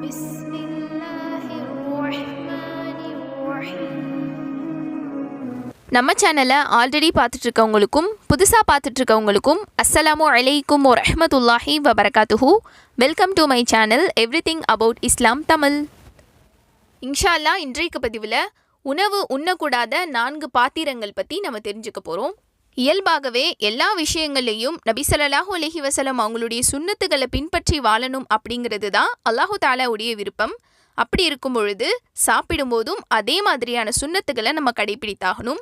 بسم الله الرحمن الرحيم நம்ம சேனலை ஆல்ரெடி பார்த்துட்டு இருக்கவங்களுக்கும் புதுசாக பார்த்துட்டு இருக்கவங்களுக்கும் அஸ்ஸலாமு அலைக்கும் ஒ ரஹ்மத்துல்லாஹி வபரகாத்துஹு welcome to my channel everything about Islam Tamil இன்ஷா அல்லாஹ் இன்றைக்கு பதிவில் உணவு உண்ணக்கூடாத நான்கு பாத்திரங்கள் பற்றி நம்ம தெரிஞ்சுக்க போகிறோம் இயல்பாகவே எல்லா விஷயங்கள்லையும் நபி ஸல்லல்லாஹு அலைஹி அவங்களுடைய சுண்ணத்துகளை பின்பற்றி வாழணும் அப்படிங்கிறது தான் அல்லாஹு தாலாவுடைய விருப்பம். அப்படி இருக்கும் பொழுது சாப்பிடும்போதும் அதே மாதிரியான சுண்ணத்துகளை நம்ம கடைபிடித்தாகணும்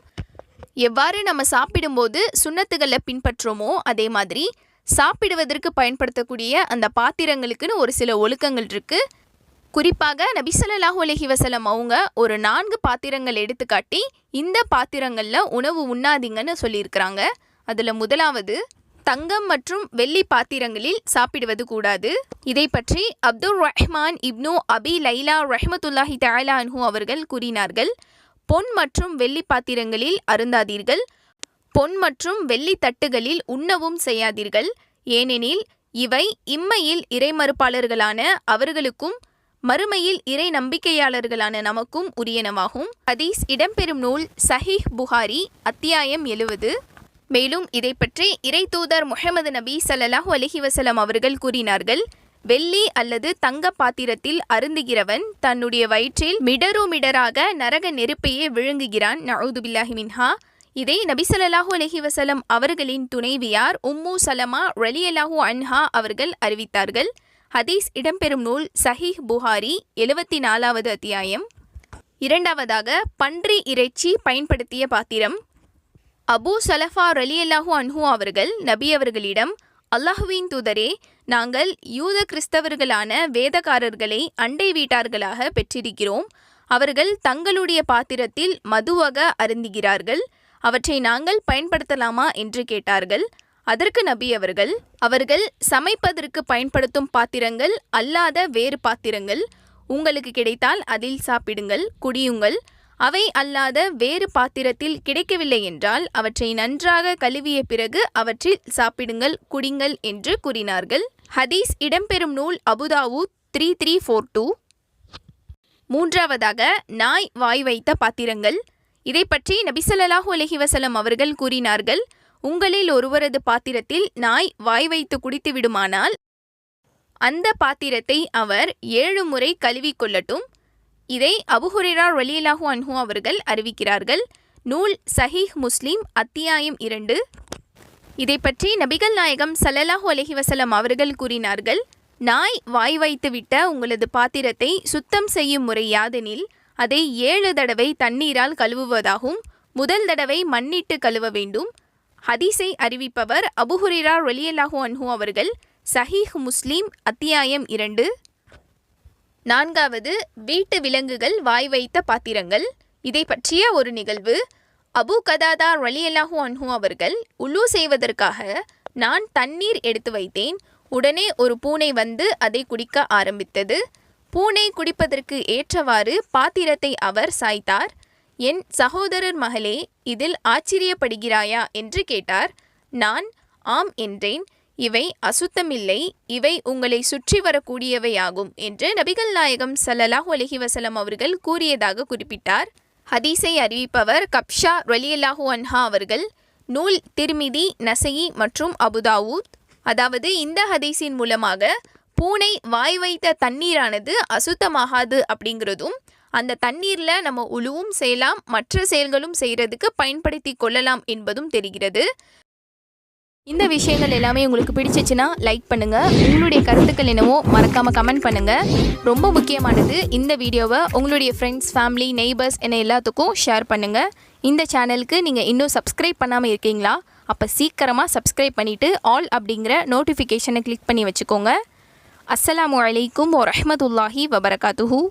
எவ்வாறு நம்ம சாப்பிடும்போது சுண்ணத்துகளை பின்பற்றுமோ அதே மாதிரி சாப்பிடுவதற்கு பயன்படுத்தக்கூடிய அந்த பாத்திரங்களுக்குன்னு ஒரு சில ஒழுக்கங்கள் இருக்கு. குறிப்பாக நபிசல்லாஹூ அலஹி வசலம் அவங்க ஒரு நான்கு பாத்திரங்கள் எடுத்துக்காட்டி இந்த பாத்திரங்களில் உணவு உண்ணாதீங்கன்னு சொல்லியிருக்கிறாங்க. அதில் முதலாவது தங்கம் மற்றும் வெள்ளி பாத்திரங்களில் சாப்பிடுவது கூடாது. இதை பற்றி அப்துல் ரஹ்மான் இப்னு அபி லைலா ரஹ்மத்துல்லாஹி தஆலா அன்ஹு அவர்கள் கூறினார்கள். பொன் மற்றும் வெள்ளி பாத்திரங்களில் அருந்தாதீர்கள். பொன் மற்றும் வெள்ளி தட்டுகளில் உண்ணவும் செய்யாதீர்கள். ஏனெனில் இவை இம்மையில் இறைமறுப்பாளர்களான அவர்களுக்கும் மறுமையில் இறை நம்பிக்கையாளர்களான நமக்கும் உரியனவாகும். ஹதீஸ் இடம்பெறும் நூல் சஹீஹ் புகாரி அத்தியாயம் எழுவது. மேலும் இதை பற்றி இறை தூதர் முஹம்மது நபி சல்லாஹூ அலஹி வசலம் அவர்கள் கூறினார்கள். வெள்ளி அல்லது தங்க பாத்திரத்தில் அருந்துகிறவன் தன்னுடைய வயிற்றில் மிடரு மிடராக நரக நெருப்பையே விழுங்குகிறான். நவுதுபில்லாஹி மின்ஹா. இதை நபி ஸல்லல்லாஹு அலைஹி அவர்களின் துணைவியார் உம்மு சலமா ரலி அல்லாஹூ அன்ஹா அவர்கள் அறிவித்தார்கள். ஹதீஸ் இடம்பெறும் நூல் சஹீஹ் புகாரி எழுவத்தி நாலாவது அத்தியாயம். இரண்டாவதாக பன்றி இறைச்சி பயன்படுத்திய பாத்திரம். அபூ சலஃபா ரலியல்லாஹு அன்ஹூ அவர்கள் நபி அவர்களிடம் அல்லாஹுவின் தூதரே நாங்கள் யூத கிறிஸ்தவர்களான வேதக்காரர்களை அண்டை வீட்டார்களாக பெற்றிருக்கிறோம். அவர்கள் தங்களுடைய பாத்திரத்தில் மதுவக அருந்துகிறார்கள். அவற்றை நாங்கள் பயன்படுத்தலாமா? என்று கேட்டார்கள். அதற்கு நபி அவர்கள் அவர்கள் சமைப்பதற்கு பயன்படுத்தும் பாத்திரங்கள் அல்லாத வேறு பாத்திரங்கள் உங்களுக்கு கிடைத்தால் அதில் சாப்பிடுங்கள் குடியுங்கள். அவை அல்லாத வேறு பாத்திரத்தில் கிடைக்கவில்லை என்றால் அவற்றை நன்றாக கழுவிய பிறகு அவற்றில் சாப்பிடுங்கள் குடிங்கள் என்று கூறினார்கள். ஹதீஸ் இடம்பெறும் நூல் அபுதாவு த்ரீ த்ரீ ஃபோர் டூ. மூன்றாவதாக நாய் வாய் வைத்த பாத்திரங்கள். இதை பற்றி நபிசல்லாஹூ அலஹி வசலம் அவர்கள் கூறினார்கள் உங்களில் ஒருவரது பாத்திரத்தில் நாய் வாய் வைத்து குடித்து விடுமானால் அந்த பாத்திரத்தை அவர் ஏழு முறை கழுவிக் கொள்ளட்டும். இதை அபுஹுரேரா ரலியலாஹு அன்ஹு அவர்கள் அறிவிக்கிறார்கள். நூல் சஹீஹ் முஸ்லீம் அத்தியாயம் இரண்டு. இதை பற்றி நபிகள் நாயகம் சல்லலாஹு அலஹி வசலம் அவர்கள் கூறினார்கள். நாய் வாய் வைத்துவிட்ட உங்களது பாத்திரத்தை சுத்தம் செய்யும் முறை யாதெனில் அதை ஏழு தடவை தண்ணீரால் கழுவுவதாகும். முதல் தடவை மண்ணிட்டு கழுவ வேண்டும். ஹதீஸை அறிவிப்பவர் அபுஹுரேரா ரொலியல்லாஹு அன்ஹு அவர்கள். சஹீஹ் முஸ்லீம் அத்தியாயம் இரண்டு. நான்காவது வீட்டு விலங்குகள் வாய் வைத்த பாத்திரங்கள். இதை பற்றிய ஒரு நிகழ்வு. அபு கதாதா ரலியல்லாஹு அன்ஹு அவர்கள் உலு செய்வதற்காக நான் தண்ணீர் எடுத்து வைத்தேன். உடனே ஒரு பூனை வந்து அதை குடிக்க ஆரம்பித்தது. பூனை குடிப்பதற்கு ஏற்றவாறு பாத்திரத்தை அவர் சாய்த்தார். என் சகோதரர் மகளே இதில் ஆச்சரியப்படுகிறாயா? என்று கேட்டார். நான் ஆம் என்றேன். இவை அசுத்தமில்லை. இவை உங்களை சுற்றி வரக்கூடியவையாகும் என்று நபிகள் நாயகம் ஸல்லல்லாஹு அலைஹி வசலம் அவர்கள் கூறியதாக குறிப்பிட்டார். ஹதீஸை அறிவிப்பவர் கப்ஷா ரலியல்லாஹு அன்ஹா அவர்கள் நூல் திருமிதி நசையி மற்றும் அபுதாவூத் அதாவது இந்த ஹதீஸின் மூலமாக பூனை வாய் வைத்த தண்ணீரானது அசுத்தமாகாது அப்படிங்கிறதும் அந்த தண்ணீரில் நம்ம உழுவும் செய்யலாம் மற்ற செயல்களும் செய்கிறதுக்கு பயன்படுத்தி கொள்ளலாம் என்பதும் தெரிகிறது. இந்த விஷயங்கள் எல்லாமே உங்களுக்கு பிடிச்சிச்சுன்னா லைக் பண்ணுங்கள் உங்களுடைய கருத்துக்கள் என்னவோ மறக்காமல் கமெண்ட் பண்ணுங்கள் ரொம்ப முக்கியமானது இந்த வீடியோவை உங்களுடைய ஃப்ரெண்ட்ஸ் ஃபேமிலி நெய்பர்ஸ் என எல்லாத்துக்கும் ஷேர் பண்ணுங்கள் இந்த சேனலுக்கு நீங்கள் இன்னும் சப்ஸ்கிரைப் பண்ணாமல் இருக்கீங்களா? அப்போ சீக்கிரமாக சப்ஸ்கிரைப் பண்ணிவிட்டு ஆல் அப்படிங்கிற நோட்டிஃபிகேஷனை கிளிக் பண்ணி வச்சுக்கோங்க. அஸ்லாம் வலைக்கும் வரமத்துல்லாஹி வபரகாத்துஹூ.